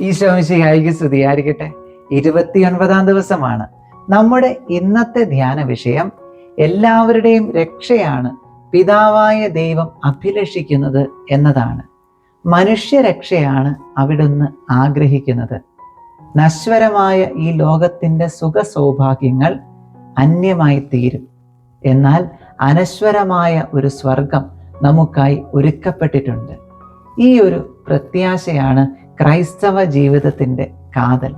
ഈശോമിശിഹായിക്ക് സ്തുതിയായിരിക്കട്ടെ. ഇരുപത്തിയൊൻപതാം ദിവസമാണ്. നമ്മുടെ ഇന്നത്തെ ധ്യാന വിഷയം എല്ലാവരുടെയും രക്ഷയാണ്. പിതാവായ ദൈവം അഭിലഷിക്കുന്നത് എന്നതാണ്. മനുഷ്യരക്ഷയാണ് അവിടുന്ന് ആഗ്രഹിക്കുന്നത്. നശ്വരമായ ഈ ലോകത്തിന്റെ സുഖ സൗഭാഗ്യങ്ങൾ അന്യമായി തീരും. എന്നാൽ അനശ്വരമായ ഒരു സ്വർഗം നമുക്കായി ഒരുക്കപ്പെട്ടിട്ടുണ്ട്. ഈ ഒരു പ്രത്യാശയാണ് ക്രൈസ്തവ ജീവിതത്തിന്റെ കാതൽ.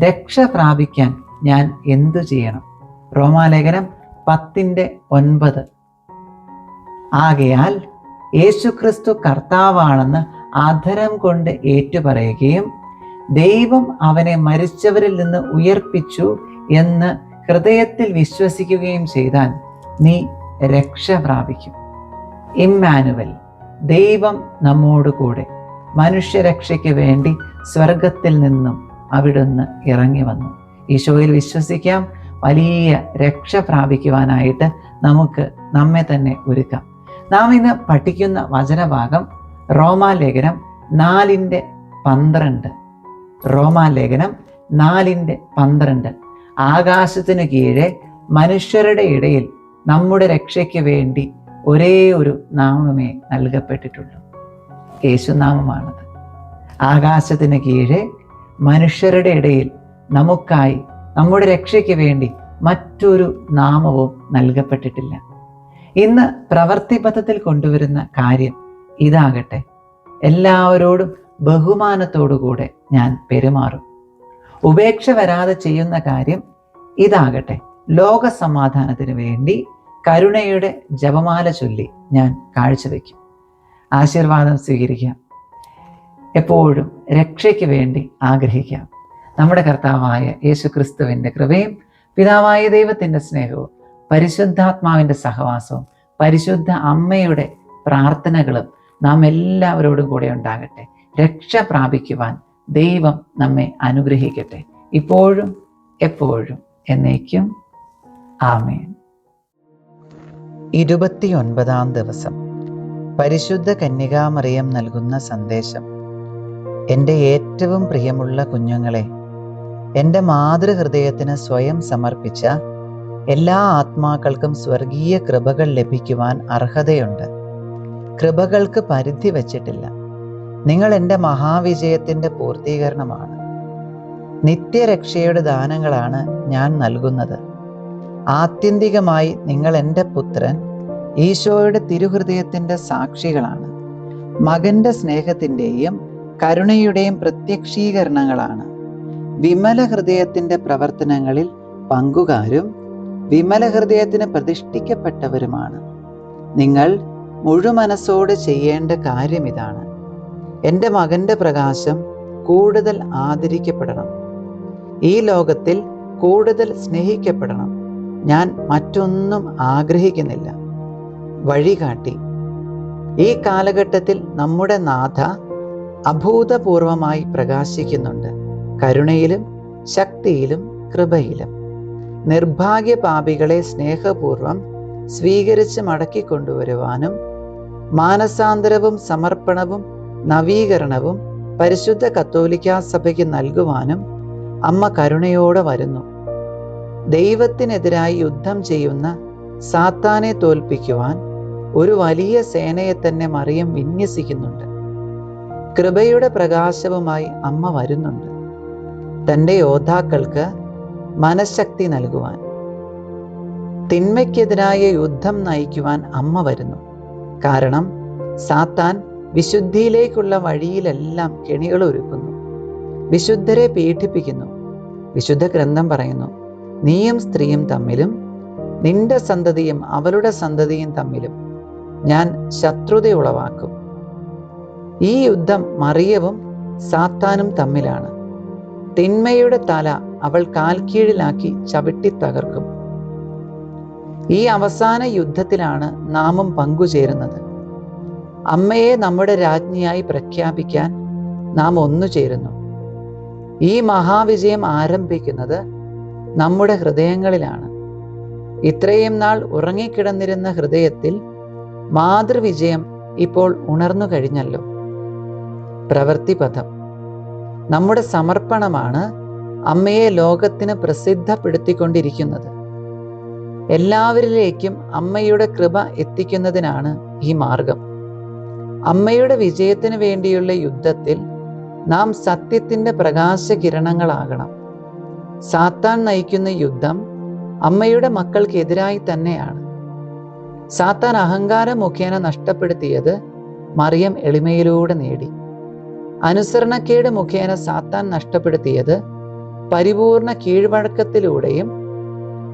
രക്ഷ പ്രാപിക്കാൻ ഞാൻ എന്തു ചെയ്യണം? റോമാലേഖനം പത്തിന്റെ ഒൻപത്. ആകയാൽ യേശുക്രിസ്തു കർത്താവാണെന്ന് ആധരം കൊണ്ട് ഏറ്റുപറയുകയും ദൈവം അവനെ മരിച്ചവരിൽ നിന്ന് ഉയർപ്പിച്ചു എന്ന് ഹൃദയത്തിൽ വിശ്വസിക്കുകയും ചെയ്താൽ നീ രക്ഷ പ്രാപിക്കും. ഇമ്മാനുവൽ ദൈവം നമ്മോട് കൂടെ മനുഷ്യരക്ഷയ്ക്ക് വേണ്ടി സ്വർഗത്തിൽ നിന്നും അവിടുന്ന് ഇറങ്ങി വന്നു. ഈശോയിൽ വിശ്വസിക്കാം വലിയ രക്ഷ പ്രാപിക്കുവാനായിട്ട് നമുക്ക് നമ്മെ തന്നെ ഒരുക്കാം. നാം ഇന്ന് പഠിക്കുന്ന വചനഭാഗം റോമാലേഖനം നാലിന്റെ പന്ത്രണ്ട്. റോമാലേഖനം നാലിന്റെ പന്ത്രണ്ട്. ആകാശത്തിനു കീഴെ മനുഷ്യരുടെ ഇടയിൽ നമ്മുടെ രക്ഷയ്ക്ക് വേണ്ടി ഒരേ ഒരു നാമമേ നൽകപ്പെട്ടിട്ടുള്ളൂ. യേശുനാമമാണത്. ആകാശത്തിന് കീഴെ മനുഷ്യരുടെ ഇടയിൽ നമുക്കായി നമ്മുടെ രക്ഷയ്ക്ക് വേണ്ടി മറ്റൊരു നാമവും നൽകപ്പെട്ടിട്ടില്ല. ഇന്ന് പ്രവർത്തിപഥത്തിൽ കൊണ്ടുവരുന്ന കാര്യം ഇതാകട്ടെ. എല്ലാവരോടും ബഹുമാനത്തോടുകൂടെ ഞാൻ പെരുമാറും. ഉപേക്ഷ വരാതെ ചെയ്യുന്ന കാര്യം ഇതാകട്ടെ. ലോക സമാധാനത്തിന് വേണ്ടി കരുണയുടെ ജപമാല ചൊല്ലി ഞാൻ കാഴ്ചവെക്കും. ആശീർവാദം സ്വീകരിക്കാം. എപ്പോഴും രക്ഷയ്ക്ക് വേണ്ടി ആഗ്രഹിക്കാം. നമ്മുടെ കർത്താവായ യേശു ക്രിസ്തുവിന്റെ കൃപയും പിതാവായ ദൈവത്തിന്റെ സ്നേഹവും പരിശുദ്ധാത്മാവിന്റെ സഹവാസവും പരിശുദ്ധ അമ്മയുടെ പ്രാർത്ഥനകളും നാം എല്ലാവരോടും കൂടെ ഉണ്ടാകട്ടെ. രക്ഷ പ്രാപിക്കുവാൻ ദൈവം നമ്മെ അനുഗ്രഹിക്കട്ടെ. ഇപ്പോഴും എപ്പോഴും എന്നേക്കും. ആമേൻ. ഇരുപത്തിയൊൻപതാം ദിവസം. പരിശുദ്ധ കന്യകാമറിയം നൽകുന്ന സന്ദേശം. എന്റെ ഏറ്റവും പ്രിയമുള്ള കുഞ്ഞുങ്ങളെ എന്റെ മാതൃഹൃദയത്തിന് സ്വയം സമർപ്പിച്ച എല്ലാ ആത്മാക്കൾക്കും സ്വർഗീയ കൃപകൾ ലഭിക്കുവാൻ അർഹതയുണ്ട്. കൃപകൾക്ക് പരിധി വച്ചിട്ടില്ല. നിങ്ങൾ എന്റെ മഹാവിജയത്തിന്റെ പൂർത്തീകരണമാണ്. നിത്യരക്ഷയുടെ ദാനങ്ങളാണ് ഞാൻ നൽകുന്നത്. ആത്യന്തികമായി നിങ്ങൾ എന്റെ പുത്രൻ ഈശോയുടെ തിരുഹൃദയത്തിന്റെ സാക്ഷികളാണ്. മകന്റെ സ്നേഹത്തിന്റെയും കരുണയുടെയും പ്രത്യക്ഷീകരണങ്ങളാണ്. വിമല ഹൃദയത്തിന്റെ പ്രവർത്തനങ്ങളിൽ പങ്കുകാരും വിമല ഹൃദയത്തിന് പ്രതിഷ്ഠിക്കപ്പെട്ടവരുമാണ്. നിങ്ങൾ മുഴുമനസ്സോടെ ചെയ്യേണ്ട കാര്യം ഇതാണ്. എന്റെ മകന്റെ പ്രകാശം കൂടുതൽ ആദരിക്കപ്പെടണം. ഈ ലോകത്തിൽ കൂടുതൽ സ്നേഹിക്കപ്പെടണം. ഞാൻ മറ്റൊന്നും ആഗ്രഹിക്കുന്നില്ല. വഴികാട്ടി. ഈ കാലഘട്ടത്തിൽ നമ്മുടെ നാഥ അഭൂതപൂർവമായി പ്രകാശിക്കുന്നുണ്ട്. കരുണയിലും ശക്തിയിലും കൃപയിലും. നിർഭാഗ്യ പാപികളെ സ്നേഹപൂർവം സ്വീകരിച്ച് മടക്കി മടക്കിക്കൊണ്ടുവരുവാനും മാനസാന്തരവും സമർപ്പണവും നവീകരണവും പരിശുദ്ധ കത്തോലിക്കാ സഭയ്ക്ക് നൽകുവാനും അമ്മ കരുണയോടെ വരുന്നു. ദൈവത്തിനെതിരായി യുദ്ധം ചെയ്യുന്ന സാത്താനെ തോൽപ്പിക്കുവാൻ ഒരു വലിയ സേനയെ തന്നെ മറിയം വിന്യസിക്കുന്നുണ്ട്. കൃപയുടെ പ്രകാശവുമായി അമ്മ വരുന്നുണ്ട്. തന്റെ യോദ്ധാക്കൾക്ക് മനഃശക്തി നൽകുവാൻ. തിന്മയ്ക്കെതിരായ യുദ്ധം നയിക്കുവാൻ അമ്മ വരുന്നു. കാരണം സാത്താൻ വിശുദ്ധിയിലേക്കുള്ള വഴിയിലെല്ലാം കെണികൾ ഒരുക്കുന്നു. വിശുദ്ധരെ പീഡിപ്പിക്കുന്നു. വിശുദ്ധ ഗ്രന്ഥം പറയുന്നു നീയും സ്ത്രീയും തമ്മിലും നിന്റെ സന്തതിയും അവളുടെ സന്തതിയും തമ്മിലും ഞാൻ ശത്രുതയുളവാക്കും. ഈ യുദ്ധം മറിയവും സാത്താനും തമ്മിലാണ്. തിന്മയുടെ തല അവൾ കാൽക്കീഴിലാക്കി ചവിട്ടി തകർക്കും. ഈ അവസാന യുദ്ധത്തിലാണ് നാമും പങ്കുചേരുന്നത്. അമ്മയെ നമ്മുടെ രാജ്ഞിയായി പ്രഖ്യാപിക്കാൻ നാം ഒന്നു ചേരുന്നു. ഈ മഹാവിജയം ആരംഭിക്കുന്നത് നമ്മുടെ ഹൃദയങ്ങളിലാണ്. ഇത്രയും നാൾ ഉറങ്ങിക്കിടന്നിരുന്ന ഹൃദയത്തിൽ മാതൃവിജയം ഇപ്പോൾ ഉണർന്നു കഴിഞ്ഞല്ലോ. പ്രവൃത്തിപഥം. നമ്മുടെ സമർപ്പണമാണ് അമ്മയെ ലോകത്തിന് പ്രസിദ്ധപ്പെടുത്തിക്കൊണ്ടിരിക്കുന്നത്. എല്ലാവരിലേക്കും അമ്മയുടെ കൃപ എത്തിക്കുന്നതിനാണ് ഈ മാർഗം. അമ്മയുടെ വിജയത്തിന് വേണ്ടിയുള്ള യുദ്ധത്തിൽ നാം സത്യത്തിന്റെ പ്രകാശകിരണങ്ങളാകണം. സാത്താൻ നയിക്കുന്ന യുദ്ധം അമ്മയുടെ മക്കൾക്കെതിരായി തന്നെയാണ്. സാത്താൻ അഹങ്കാരം മുഖേന നഷ്ടപ്പെടുത്തിയത്. മറിയം എളിമയിലൂടെ നേടി. അനുസരണക്കേട് മുഖേന സാത്താൻ നഷ്ടപ്പെടുത്തിയത്. പരിപൂർണ കീഴ്വഴക്കത്തിലൂടെയും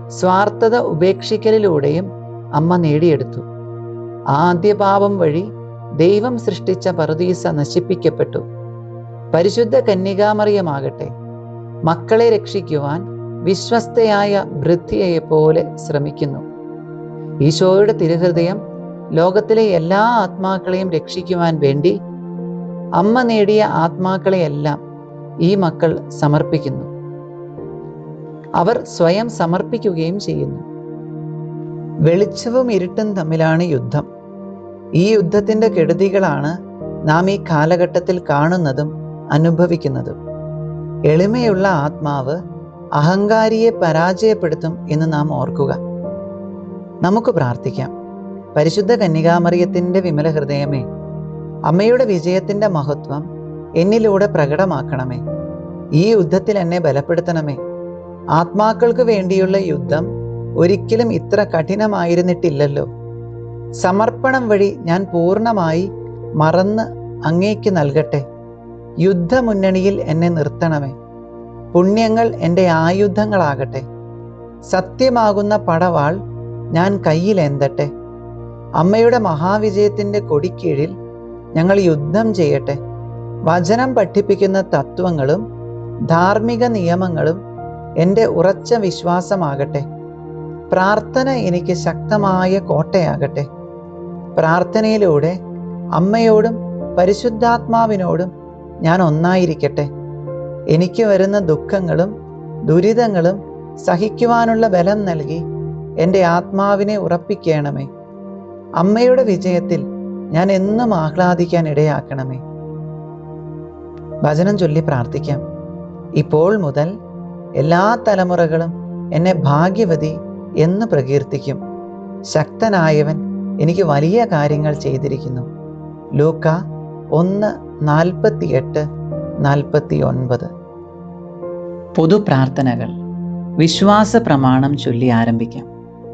സ്വാർത്ഥത ഉപേക്ഷിക്കലിലൂടെയും അമ്മ നേടിയെടുത്തു. ആദ്യ പാപം വഴി ദൈവം സൃഷ്ടിച്ച പറുദീസ നശിപ്പിക്കപ്പെട്ടു. പരിശുദ്ധ കന്യകാമറിയമാകട്ടെ മക്കളെ രക്ഷിക്കുവാൻ വിശ്വസ്തയായ വൃദ്ധിയെപ്പോലെ ശ്രമിക്കുന്നു. ഈശോയുടെ തിരുഹൃദയം ലോകത്തിലെ എല്ലാ ആത്മാക്കളെയും രക്ഷിക്കുവാൻ വേണ്ടി അമ്മ നേടിയ ആത്മാക്കളെയെല്ലാം ഈ മക്കൾ സമർപ്പിക്കുന്നു. അവർ സ്വയം സമർപ്പിക്കുകയും ചെയ്യുന്നു. വെളിച്ചവും ഇരുട്ടും തമ്മിലാണ് യുദ്ധം. ഈ യുദ്ധത്തിന്റെ കെടുതികളാണ് നാം ഈ കാലഘട്ടത്തിൽ കാണുന്നതും അനുഭവിക്കുന്നതും. എളിമയുള്ള ആത്മാവ് അഹങ്കാരിയെ പരാജയപ്പെടുത്തും എന്ന് നാം ഓർക്കുക. നമുക്ക് പ്രാർത്ഥിക്കാം. പരിശുദ്ധ കന്യകാമറിയത്തിന്റെ വിമല ഹൃദയമേ അമ്മയുടെ വിജയത്തിന്റെ മഹത്വം എന്നിലൂടെ പ്രകടമാക്കണമേ. ഈ യുദ്ധത്തിൽ എന്നെ ബലപ്പെടുത്തണമേ. ആത്മാക്കൾക്ക് വേണ്ടിയുള്ള യുദ്ധം ഒരിക്കലും ഇത്ര കഠിനമായിരുന്നിട്ടില്ലല്ലോ. സമർപ്പണം വഴി ഞാൻ പൂർണമായി മറന്ന് അങ്ങേക്ക് നൽകട്ടെ. യുദ്ധമുന്നണിയിൽ എന്നെ നിർത്തണമേ. പുണ്യങ്ങൾ എന്റെ ആയുധങ്ങളാകട്ടെ. സത്യമാകുന്ന പടവാൾ ഞാൻ കയ്യിലെന്തട്ടെ അമ്മയുടെ മഹാവിജയത്തിന്റെ കൊടിക്കീഴിൽ ഞങ്ങൾ യുദ്ധം ചെയ്യട്ടെ. വചനം പഠിപ്പിക്കുന്ന തത്വങ്ങളും ധാർമ്മിക നിയമങ്ങളും എന്റെ ഉറച്ച വിശ്വാസമാകട്ടെ. പ്രാർത്ഥന എനിക്ക് ശക്തമായ കോട്ടയാകട്ടെ. പ്രാർത്ഥനയിലൂടെ അമ്മയോടും പരിശുദ്ധാത്മാവിനോടും ഞാൻ ഒന്നായിരിക്കട്ടെ. എനിക്ക് വരുന്ന ദുഃഖങ്ങളും ദുരിതങ്ങളും സഹിക്കുവാനുള്ള ബലം നൽകി എന്റെ ആത്മാവിനെ ഉറപ്പിക്കണമേ. അമ്മയുടെ വിജയത്തിൽ ഞാൻ എന്നും ആഹ്ലാദിക്കാൻ ഇടയാക്കണമേ. വചനം ചൊല്ലി പ്രാർത്ഥിക്കാം. ഇപ്പോൾ മുതൽ എല്ലാ തലമുറകളും എന്നെ ഭാഗ്യവതി എന്ന് പ്രകീർത്തിക്കും. ശക്തനായവൻ എനിക്ക് വലിയ കാര്യങ്ങൾ ചെയ്തിരിക്കുന്നു. ലൂക്ക ഒന്ന് നാൽപ്പത്തി എട്ട് നാൽപ്പത്തി ഒൻപത് പൊതു പ്രാർത്ഥനകൾ വിശ്വാസ പ്രമാണം ചൊല്ലി ആരംഭിക്കാം.